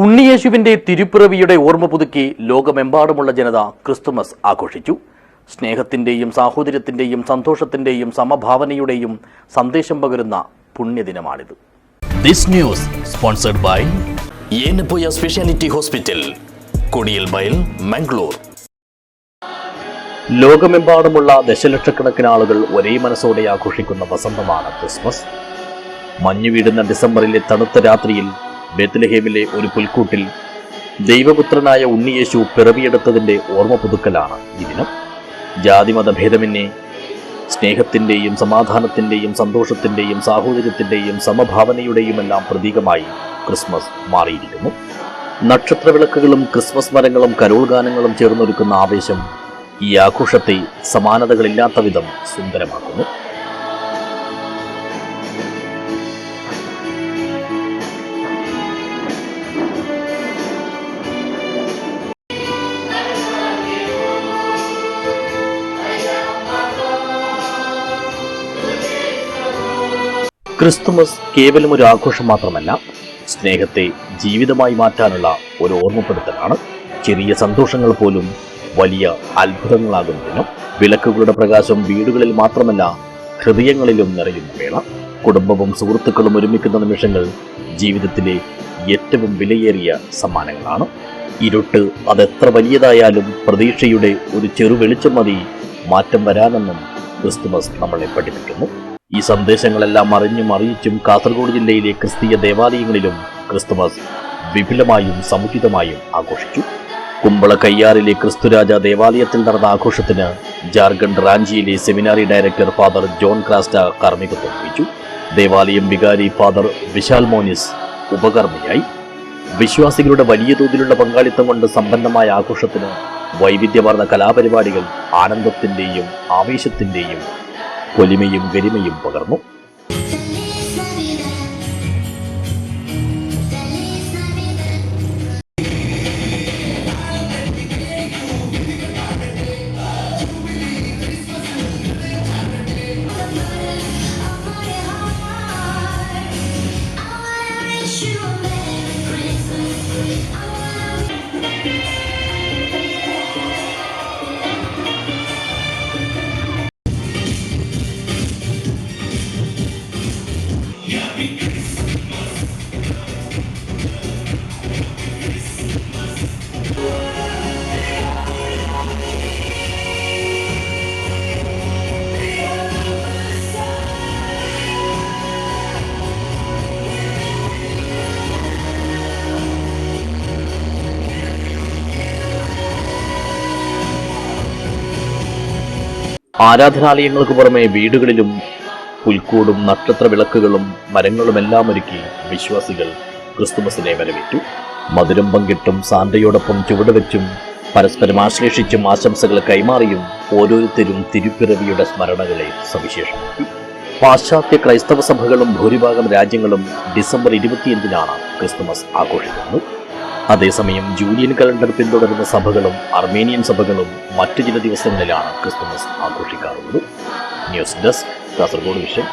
ഉണ്ണിയേശുവിന്റെ തിരുപ്പിറവിയുടെ ഓർമ്മ പുതുക്കി ലോകമെമ്പാടുമുള്ള ജനത ക്രിസ്തുമസ് ആഘോഷിച്ചു. സ്നേഹത്തിന്റെയും സാഹോദര്യത്തിന്റെയും സന്തോഷത്തിന്റെയും സമഭാവനയുടെയും സന്ദേശം പകരുന്ന പുണ്യദിനമാണിത്. This news sponsored by Yenepoya speciality hospital Kodialbail Mangalore. ലോകമെമ്പാടുമുള്ള ദശലക്ഷക്കണക്കിന് ആളുകൾ ഒരേ മനസ്സോടെ ആഘോഷിക്കുന്ന വസന്തമാണ് ക്രിസ്മസ്. മഞ്ഞു വീടുന്ന ഡിസംബറിലെ തണുത്ത രാത്രിയിൽ ബെത്ലഹേമിലെ ഒരു പുൽക്കൂട്ടിൽ ദൈവപുത്രനായ ഉണ്ണിയേശു പിറവിയെടുത്തതിന്റെ ഓർമ്മ പുതുക്കലാണ് ഈ ദിനം. ജാതിമത ഭേദമിന്നെ സ്നേഹത്തിന്റെയും സമാധാനത്തിന്റെയും സന്തോഷത്തിന്റെയും സാഹോദര്യത്തിന്റെയും സമഭാവനയുടെയും എല്ലാം പ്രതീകമായി ക്രിസ്മസ് മാറിയിരിക്കുന്നു. നക്ഷത്രവിളക്കുകളും ക്രിസ്മസ് മരങ്ങളും കരോൾ ഗാനങ്ങളും ചേർന്നൊരുക്കുന്ന ആവേശം ഈ ആഘോഷത്തെ സമാനതകളില്ലാത്ത വിധം സുന്ദരമാക്കുന്നു. ക്രിസ്തുമസ് കേവലം ഒരു ആഘോഷം മാത്രമല്ല സ്നേഹത്തെ ജീവിതമായി മാറ്റാനുള്ള ഒരു ഓർമ്മപ്പെടുത്തലാണ്. ചെറിയ സന്തോഷങ്ങൾ പോലും വലിയ അത്ഭുതങ്ങളാകുന്നതിനും വിളക്കുകളുടെ പ്രകാശം വീടുകളിൽ മാത്രമല്ല ഹൃദയങ്ങളിലും നിറയുന്ന വേള. കുടുംബവും സുഹൃത്തുക്കളും ഒരുമിക്കുന്ന നിമിഷങ്ങൾ ജീവിതത്തിലെ ഏറ്റവും വിലയേറിയ സമ്മാനങ്ങളാണ്. ഇരുട്ട് അതെത്ര വലിയതായാലും പ്രതീക്ഷയുടെ ഒരു ചെറു വെളിച്ചം മതി മാറ്റം വരാനെന്നും ക്രിസ്തുമസ് നമ്മളെ പഠിപ്പിക്കുന്നു. ഈ സന്ദേശങ്ങളെല്ലാം അറിഞ്ഞും അറിയിച്ചും കാസർഗോഡ് ജില്ലയിലെ ക്രിസ്തീയ ദേവാലയങ്ങളിലും ക്രിസ്തുമസ് വിപുലമായും സമുചിതമായും ആഘോഷിച്ചു. കുമ്പള കയ്യാറിലെ ക്രിസ്തുരാജ ദേവാലയത്തിൽ നടന്ന ആഘോഷത്തിന് Jharkhand റാഞ്ചിയിലെ seminary director father John Crasta കാർമ്മികത്വം വഹിച്ചു. ദേവാലയം വികാരി ഫാദർ വിശാൽ മോനിസ് ഉപകർമ്മിയായി. വിശ്വാസികളുടെ വലിയ തോതിലുള്ള പങ്കാളിത്തം കൊണ്ട് സമ്പന്നമായ ആഘോഷത്തിന് വൈവിധ്യമാർന്ന കലാപരിപാടികൾ ആനന്ദത്തിന്റെയും ആവേശത്തിന്റെയും പൊലിമയും ഗരിമയും പകർന്നു wish you ആരാധനാലയങ്ങൾക്ക് പുറമെ വീടുകളിലും പുൽക്കൂടും നക്ഷത്ര വിളക്കുകളും മരങ്ങളുമെല്ലാം ഒരുക്കി വിശ്വാസികൾ ക്രിസ്തുമസിനെ വരവേറ്റു. മധുരം പങ്കിട്ടും സാന്തയോടൊപ്പം ചുവടുവെച്ചും പരസ്പരം ആശ്ലേഷിച്ചും ആശംസകൾ കൈമാറിയും ഓരോരുത്തരും തിരുപ്പിറവിയുടെ സ്മരണകളെ സവിശേഷമാക്കി. പാശ്ചാത്യ ക്രൈസ്തവ സഭകളും ഭൂരിഭാഗം രാജ്യങ്ങളും ഡിസംബർ ഇരുപത്തിയഞ്ചിനാണ് ക്രിസ്തുമസ് ആഘോഷിക്കുന്നത്. അതേസമയം ജൂലിയൻ കലണ്ടർ പിന്തുടരുന്ന സഭകളും അർമേനിയൻ സഭകളും മറ്റു ചില ദിവസങ്ങളിലാണ് Christmas ആഘോഷിക്കാറുള്ളത്. News desk Kasaragod vision.